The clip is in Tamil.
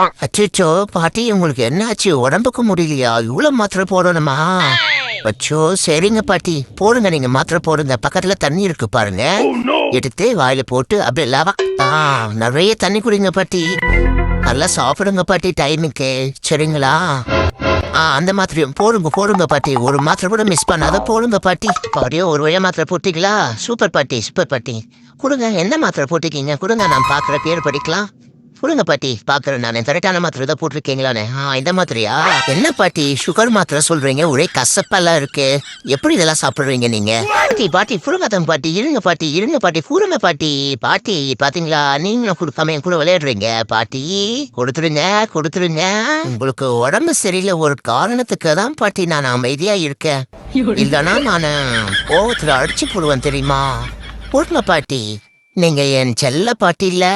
அச்சோ பாட்டி உங்களுக்கு என்னாச்சு? உடம்புக்கு முடியலையா? இவ்வளவு மாத்திரை போடணுமா? அச்சோ சரிங்க பாட்டி. போடுங்க நீங்க மாத்திரை போடுங்க. பக்கத்துல தண்ணி இருக்கு பாருங்க. எடுத்து வாயில போட்டு அப்படியே லவா. ஆ நிறைய தண்ணி குடிங்க பாட்டி. நல்லா சாப்பிடுங்க பாட்டி டைமுக்கு. சரிங்களா? ஆ அந்த மாத்திரையும் போடுங்க போடுங்க பாட்டி. ஒரு மாத்திரை கூட மிஸ் பண்ணாத போடுங்க பாட்டி. பாட்டியோ ஒரு வழியா மாத்திரை போட்டீங்களா? சூப்பர் பாட்டி சூப்பர் பாட்டி. கொடுங்க என்ன மாத்திரை போட்டிருக்கீங்க? கொடுங்க நான் பார்க்குற பேர் படிக்கலாம். கொடுங்க பாட்டி. பாக்குறேன் நான். கரெக்டான மாத்திரை தான் போட்டிருக்கீங்களானே. ஆ இந்த மாத்திரையா? என்ன பாட்டி? சுகர் மாத்திரை சொல்றீங்க. ஒரே கசப்பெல்லாம் இருக்கு. எப்படி இதெல்லாம் சாப்பிடுறீங்க நீங்க? பாட்டி பாட்டி புருங்கத்தம் பாட்டி. இருங்க பாட்டி. இருங்க பாட்டி. கூறுங்க பாட்டி. பாட்டி பாத்தீங்களா? நீங்களும் கொடுக்காம என் கூட விளையாடுறீங்க. பாட்டி கொடுத்துருங்க கொடுத்துருங்க உங்களுக்கு உடம்பு சரியில்லை. ஒரு காரணத்துக்கு தான் பாட்டி நான் அமைதியா இருக்கேன். இல்லைன்னா நான் கோவத்துல அடிச்சு போடுவேன் தெரியுமா? போடுங்க பாட்டி. நீங்க என் செல்ல பாட்டி இல்லை?